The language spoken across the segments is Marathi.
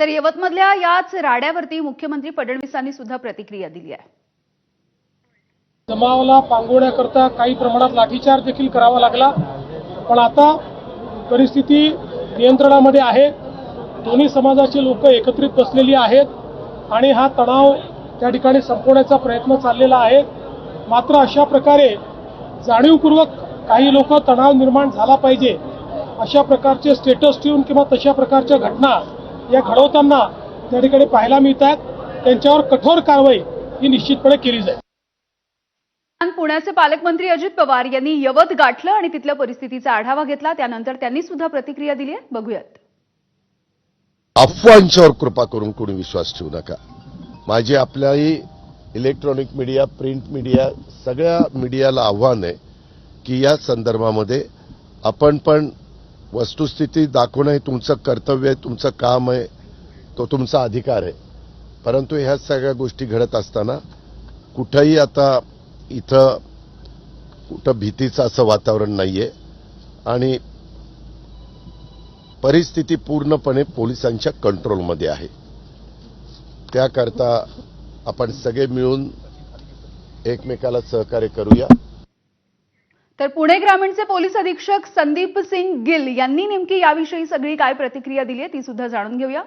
तर यवतमधल्या याच राड्यावरती मुख्यमंत्री फडणवीसांनी सुद्धा प्रतिक्रिया दिली आहे. जमावाला पांगवण्याकरता काही प्रमाणात लाठीचार देखील करावा लागला. पण आता परिस्थिती नियंत्रणामध्ये आहे. दोन्ही समाजाचे लोक एकत्रित बसलेली आहेत आणि हा तणाव त्या ठिकाणी संपवण्याचा प्रयत्न चाललेला आहे. मात्र अशा प्रकारे जाणीवपूर्वक काही लोक तणाव निर्माण झाला पाहिजे. अशा प्रकारचे स्टेटस ठेवून किंवा तशा प्रकारच्या घटना या घडवताना त्या ठिकाणी पाहायला मिळत आहेत त्यांच्यावर कठोर कारवाई ही निश्चितपणे केली जाईल. दरम्यान पुण्याचे पालकमंत्री अजित पवार यांनी यवत गाठलं आणि तिथल्या परिस्थितीचा आढावा घेतला. त्यानंतर त्यांनी सुद्धा प्रतिक्रिया दिली आहे. बघूयात. अफवांच्यावर कृपा करून कोणी विश्वास ठेवू नका. माझी आपल्याही इलेक्ट्रॉनिक मीडिया प्रिंट मीडिया सगळ्या मीडियाला आव्हान आहे की या संदर्भामध्ये आपण पण वस्तुस्थिती दाखवणं हे तुमचं कर्तव्य आहे तुमचं काम आहे तो तुमचा अधिकार आहे. परंतु ह्या सगळ्या गोष्टी घडत असताना कुठंही आता इथं कुठं भीतीचं असं वातावरण नाहीये आणि परिस्थिती पूर्णपणे पोलिसांच्या कंट्रोलमध्ये आहे. त्याकरता आपण सगळे मिळून एकमेकाला सहकार्य करूया. तर पुणे ग्रामीणचे पोलीस अधीक्षक संदीप सिंग गिल यांनी नेमकी याविषयी सगळी काय प्रतिक्रिया दिली ती सुद्धा जाणून घेऊया.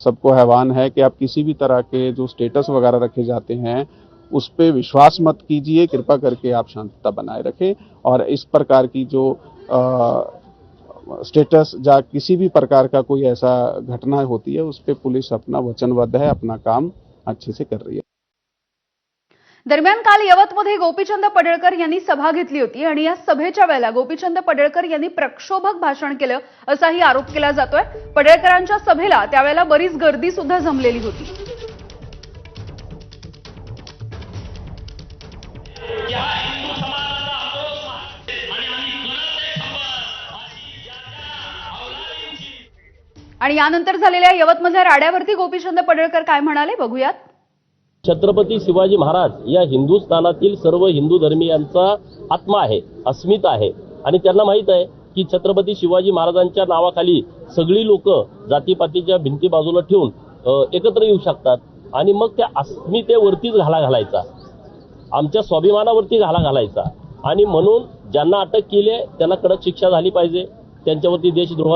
सबको हैवान है कि आप किसी भी तरह के जो स्टेटस वगैरह रखे जाते हैं उस पे विश्वास मत कीजिए कृपा करके आप शांतता बनाए रखें और इस प्रकार की जो अ, स्टेटस या किसी भी प्रकार का कोई ऐसा घटना होती है उस पे पुलिस अपना वचनबद्ध है अपना काम अच्छे से कर रही है। दरम्यान काल यवतमध्ये गोपीचंद पडळकर यांनी सभा घेतली होती आणि या सभेच्या वेळेला गोपीचंद पडळकर यांनी प्रक्षोभक भाषण केलं असाही आरोप केला जातोय. पडळकरांच्या सभेला त्यावेळेला बरीच गर्दी सुद्धा जमलेली होती. आणि यानंतर झालेल्या यवतमधल्या राड्यावरती गोपीचंद पडळकर काय म्हणाले बघूयात. छत्रपती शिवाजी महाराज या हिंदुस्थानातील सर्व हिंदू धर्मीयांचा आत्मा आहे अस्मिता आहे. आणि त्यांना माहीत आहे की छत्रपती शिवाजी महाराजांच्या नावाखाली सगळी लोक जातीपातीच्या भिंती बाजूला ठेवून एकत्र येऊ शकतात. आणि मग त्या अस्मितेवरतीच घाला घालायचा. आमच्या स्वाभिमानावरती घाला घालायचा. आणि म्हणून ज्यांना अटक केली आहे त्यांना कडक शिक्षा झाली पाहिजे. त्यांच्यावरती देशद्रोहात